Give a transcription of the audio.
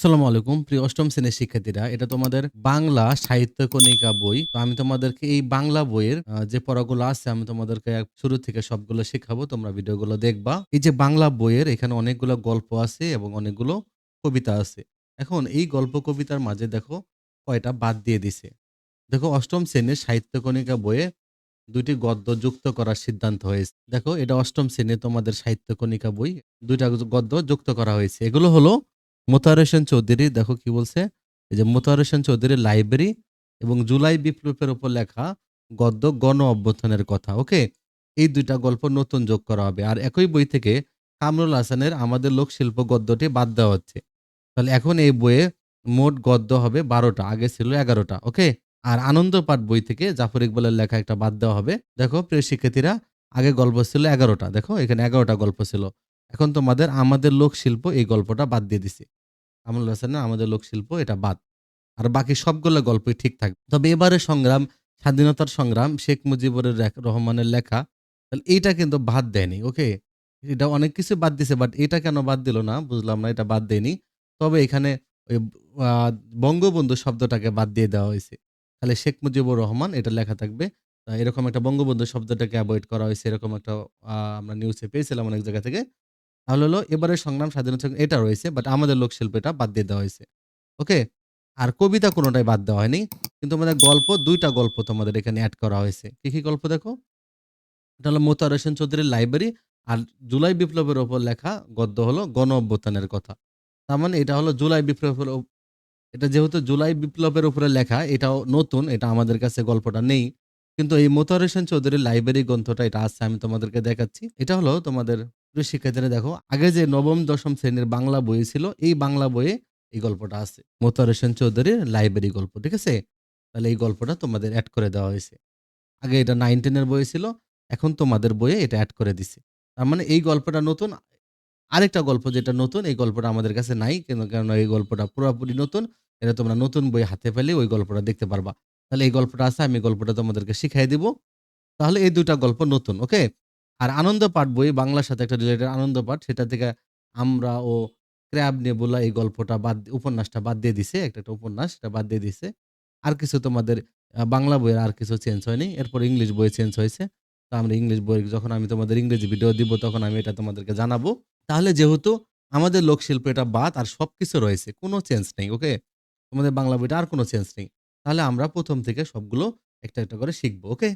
আসসালামু আলাইকুম। প্রিয় অষ্টম শ্রেণির শিক্ষার্থীরা, এটা তোমাদের বাংলা সাহিত্য কণিকা বই। তো আমি তোমাদেরকে এই বাংলা বইয়ের যে পড়াগুলো আছে, আমি তোমাদেরকে শুরু থেকে সবগুলো শেখাবো। তোমরা ভিডিওগুলো দেখবা। এই যে বাংলা বইয়ের, এখানে অনেকগুলো গল্প আছে এবং অনেকগুলো কবিতা আছে। এখন এই গল্প কবিতার মাঝে দেখো কয়টা বাদ দিয়ে দিছে। দেখো অষ্টম শ্রেণির সাহিত্য কণিকা বইয়ে দুইটি গদ্য যুক্ত করার সিদ্ধান্ত হয়েছে। দেখো এটা অষ্টম শ্রেণির তোমাদের সাহিত্য কণিকা বই, দুইটা গদ্য যুক্ত করা হয়েছে। এগুলো হলো মোতাহার হোসেন চৌধুরী, দেখো কি বলছে? এই যে মোতাহার হোসেন চৌধুরীর লাইব্রেরি এবং জুলাই বিপ্লবের উপর লেখা গদ্য গণ অভ্যুত্থানের কথা ওকে এই দুইটা গল্প নতুন যোগ করা হবে। আর একই বই থেকে কামরুল হাসানের আমাদের লোকশিল্প গদ্যটি বাদ দেওয়া হচ্ছে। তাহলে এখন এই বইয়ে মোট গদ্য হবে বারোটা, আগে ছিল এগারোটা ওকে আর আনন্দ পাঠ বই থেকে জাফর ইকবালের লেখা একটা বাদ দেওয়া হবে। দেখো, প্রিয় শিক্ষার্থীরা, আগে গল্প ছিল এগারোটা, দেখো, এখানে এগারোটা গল্প ছিল। এখন তোমাদের আমাদের লোকশিল্প এই গল্পটা বাদ দিয়ে দিছে। কামরুল হাসানের আমাদের লোকশিল্প এটা বাদ। আর বাকি সবগুলো গল্পই ঠিক থাকবে তবে এবারে সংগ্রাম, স্বাধীনতার সংগ্রাম, শেখ মুজিবুর রহমানের লেখা, তাহলে এইটা কিন্তু বাদ দেয়নি, ওকে? এটা অনেক কিছু বাদ দিছে বাট এটা কেন বাদ দিল না? বুঝলাম না, এটা বাদ দেয়নি। তবে এখানে ওই বঙ্গবন্ধু শব্দটাকে বাদ দিয়ে দেওয়া হয়েছে। তাহলে শেখ মুজিবুর রহমান এটা লেখা থাকবে। এরকম একটা বঙ্গবন্ধু শব্দটাকে অ্যাভয়েড করা হয়েছে, এরকম একটা আমরা নিউজে পেয়েছিলাম অনেক জায়গা থেকে। তাহলে হলো। এবারে সংগ্রাম, স্বাধীনতা এটা রয়েছে বাট আমাদের লোকশিল্প এটা বাদ দিয়ে দেওয়া হয়েছে। ওকে আর কবিতা কোনোটাই বাদ দেওয়া হয়নি। কিন্তু আমাদের গল্প, দুইটা গল্প তোমাদের এখানে অ্যাড করা হয়েছে। কি কি গল্প দেখো? এটা হলো মোতার হোসেন চৌধুরীর লাইব্রেরি আর জুলাই বিপ্লবের ওপর লেখা গদ্য হলো গণ অভ্যুত্থানের কথা। তার মানে এটা হলো জুলাই বিপ্লবের এটা যেহেতু জুলাই বিপ্লবের উপরে লেখা, এটাও নতুন, এটা আমাদের কাছে গল্পটা নেই। কিন্তু এই মোতার হোসেন চৌধুরীর লাইব্রেরি গ্রন্থটা এটা আছে, আমি তোমাদেরকে দেখাচ্ছি। এটা হলো তোমাদের প্রিয় শিক্ষার্থীরা দেখো, আগে যে নবম, দশম শ্রেণির বাংলা বই ছিল, এই বাংলা বইয়ে এই গল্পটা আছে। মোতার হোসেন চৌধুরীর লাইব্রেরি গল্প, ঠিক আছে? তাহলে এই গল্পটা তোমাদের অ্যাড করে দেওয়া হয়েছে। আগে এটা নাইন টেনের বই ছিল, এখন তোমাদের বইয়ে এটা অ্যাড করে দিছে। তার মানে এই গল্পটা নতুন, আরেকটা গল্প যেটা নতুন, এই গল্পটা আমাদের কাছে নাই, কেন কেন এই গল্পটা পুরোপুরি নতুন, এটা তোমরা নতুন বই হাতে পেলে ওই গল্পটা দেখতে পারবা। তাহলে এই গল্পটা আছে, আমি গল্পটা তোমাদেরকে শিখাই দিব। তাহলে এই দুটা গল্প নতুন, ওকে? আর আনন্দ পাঠ বই, বাংলার সাথে একটা রিলেটেড আনন্দ পাঠ, সেটা থেকে আমরা ও ক্র্যাব নিয়ে নেবুলা এই গল্পটা বাদ, উপন্যাসটা বাদ দিয়ে দিছে, একটা একটা উপন্যাস সেটা বাদ দিয়ে দিছে। আর কিছু তোমাদের বাংলা বইয়ের আর কিছু চেঞ্জ হয়নি, এরপর ইংলিশ বই চেঞ্জ হয়েছে। তো আমরা ইংলিশ বই যখন আমি তোমাদের ইংরেজি ভিডিও দিব, তখন আমি এটা তোমাদেরকে জানাব। তাহলে যেহেতু আমাদের লোকশিল্প এটা বাদ, আর সব কিছু রয়েছে, কোনো চেঞ্জ নেই, ওকে? তোমাদের বাংলা বইটা আর কোনো চেঞ্জ নেই। তাহলে আমরা প্রথম থেকে সবগুলো একটা একটা করে শিখব ওকে